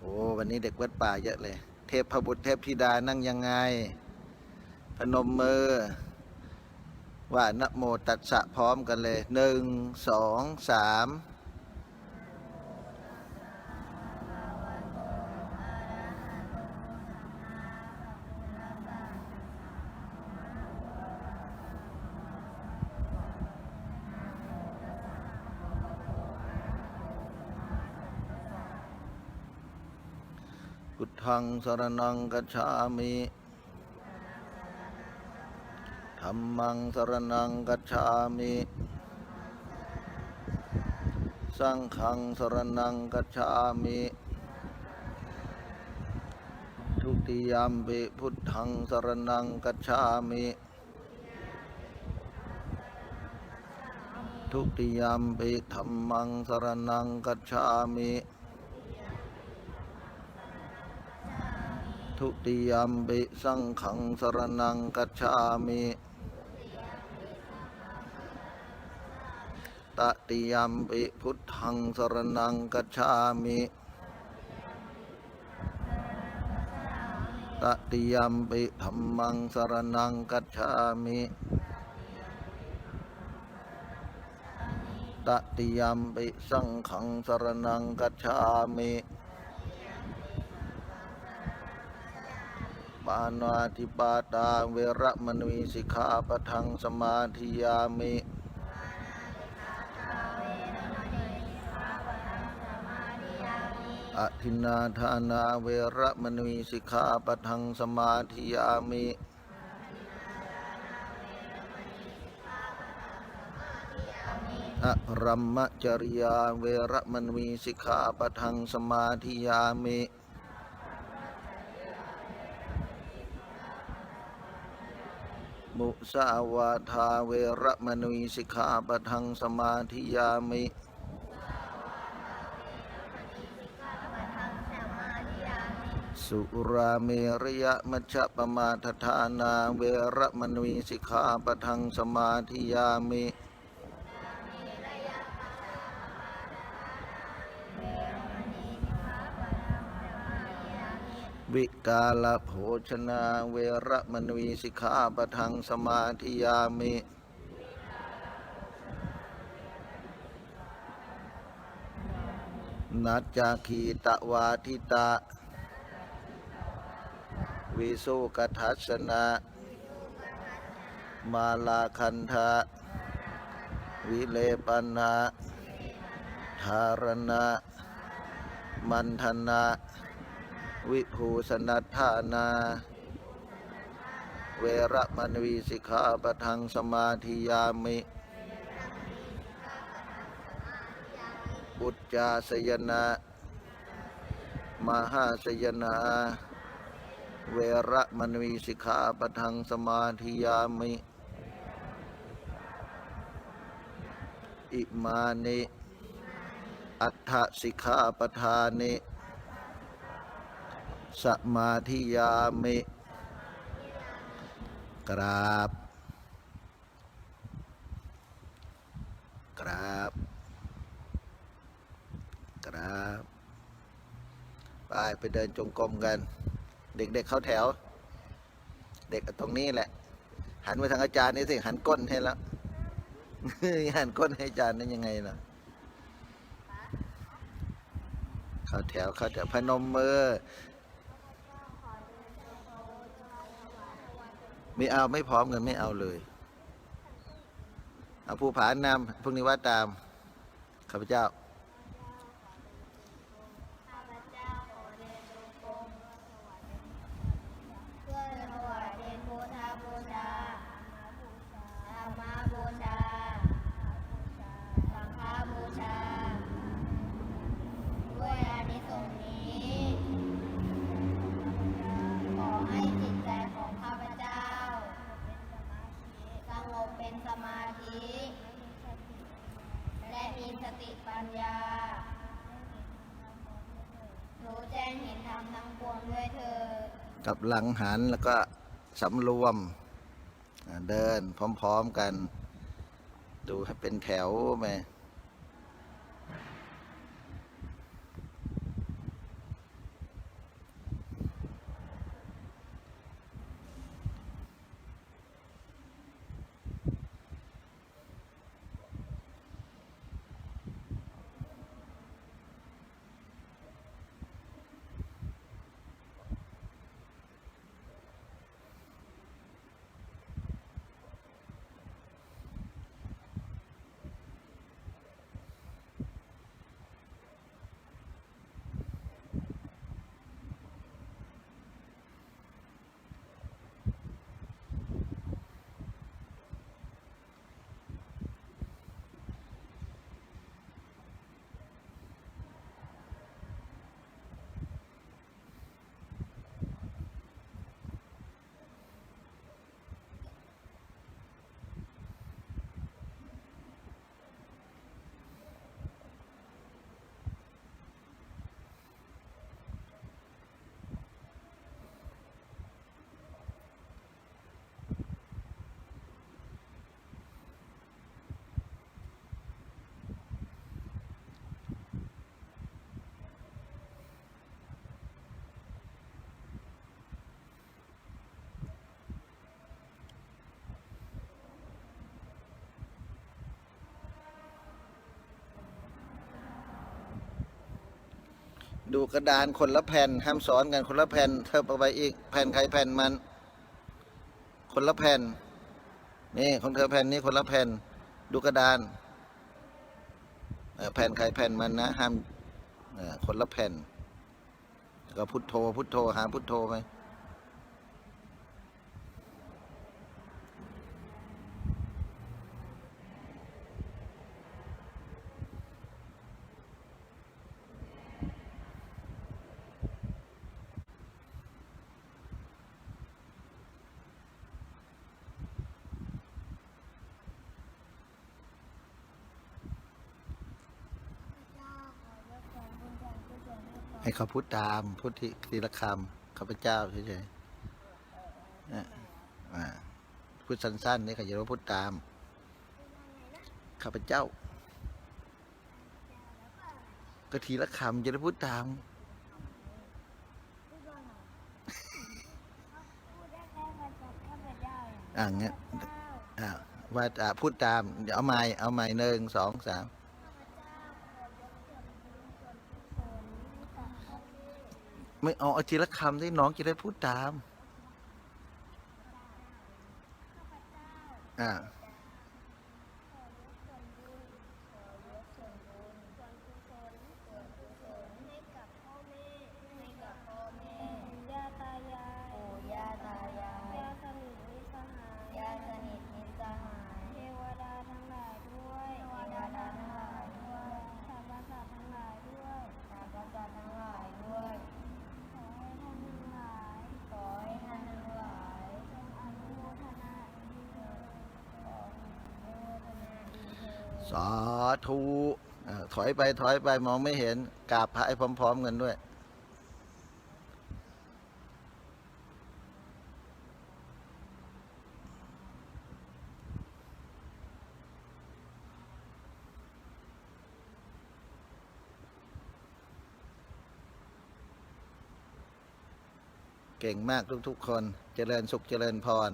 โอ้วันนี้เด็กวัดป่าเยอะเลย เทพพบุตรเทพธิดานั่งยังไง พนมมือ ว่านะโมตัสสะพร้อมกันเลยหนึ่งสองสาม ธังสรนังกัจฉามิธรรมังสรนังกัจฉามิ สังฆังสรนังกัจฉามิทุติยามปิพุทธังสรนังกัจฉามิทุติยามปิธรรมังสรนังกัจฉามิ ทุติยมปิสังขังสรนังกัจฉามิตติยมปิพุทธังสรนังกัจฉามิตติยมปิธรรมังสรนังกัจฉามิตติยมปิสังขังสรนังกัจฉามิานาติปาตาเวระมณีสิกขาปทังสมาธิยามิอทินาทานาเวระมณีสิกขาปทังสมาธิยามิอะรัมมจริยาเวระมณีสิกขาปทังสมาธิยามิ มุสาวาทาเวระมณีสิกขาปะทังสมาธิยามิสุราเมรยะมัชฌะปมาทธานาเวระมณีสิกขาปะทังสมาธิยามิ วิกาลโภชนาเวระมณีสิกขาปะทังสมาธิยามินัจจาคีตะวาทิตะ วิสุกทัสสนะ มาลาคันธะวิเลปันนะธารณะ มันธนะ วิภูสนัทธานา เวระมณีสิกขาปทังสมาธิยามิ อุจจาสยนะ มหาสยนาเวระมณีสิกขาปทังสมาธิยามิ อิมานิอัฏฐสิกขาปทานิ สมาธิยามิกราบกราบกราบไปไปเดินจงกรมกัน เด็กๆเข้าแถว เด็กตรงนี้แหละ หันไปทางอาจารย์นี่สิ หันก้นให้แล้ว หันก้นให้อาจารย์นั่นยังไงล่ะเข้าแถวเข้าแถวพนมมือ ไม่เอาไม่พร้อมกันไม่เอาเลยเอาผู้ผานำพวกนี้ว่าตามข้าพเจ้า เพื่อถวายเป็นพุทธบูชาธรรมบูชา สังฆบูชา ด้วยอานิสงส์นี้ ขอให้จิตใจของข้าพเจ้า สงบเป็นสมาธิ และมีสติปัญญา รู้แจ้งเห็นธรรมทั้งปวงด้วยเธอญ กับหลังหันแล้วก็สำรวมเดินพร้อม ๆกัน ดูให้เป็นแถวไหม ดูกระดานคนละแผ่นห้ามสอนกันคนละแผ่นเทิบเอาไปอีกแผ่นใครแผ่นมัน คนละแผ่น นี่ของเธอแผ่นนี้คนละแผ่น ดูกระดานแผ่นใครแผ่นมันนะห้ามคนละแผ่น ก็พุทโธพุทโธหาพุทโธไป ให้เขาพูดตามพูดที่ทีละคำข้าพเจ้าเฉยๆอะอ่าพูดสั้นๆนี่เขาจะรู้พูดตามข้าพเจ้า ก็ทีละคำจะได้พูดตามอ่าเงี้ยอ่าว่าพูดตาม เอาไม้เอาไม้หนึ่งสองสาม ไม่เอาเอาทีละคำที่น้องจะได้พูดตาม อ่า ย่าตายาย ปู่ย่าตายาย ญาติสนิทมิตรสหาย ญาติสนิทมิตรสหาย เทวดาทั้งหลายด้วย เทวดาทั้งหลายด้วย สรรพสัตว์ทั้งหลายด้วย สรรพสัตว์ทั้งหลายด้วย ขอให้ท่านทั้งหลาย ขอให้ท่านทั้งหลาย จงอนุโมทนาดีเถิด ขออนุโมทนาดีเถิด สาธุอ่าถอยไปถอยไปมองไม่เห็นกราบพระให้พร้อม ๆ กันด้วย เก่งมากทุก ๆ คนเจริญสุขเจริญพร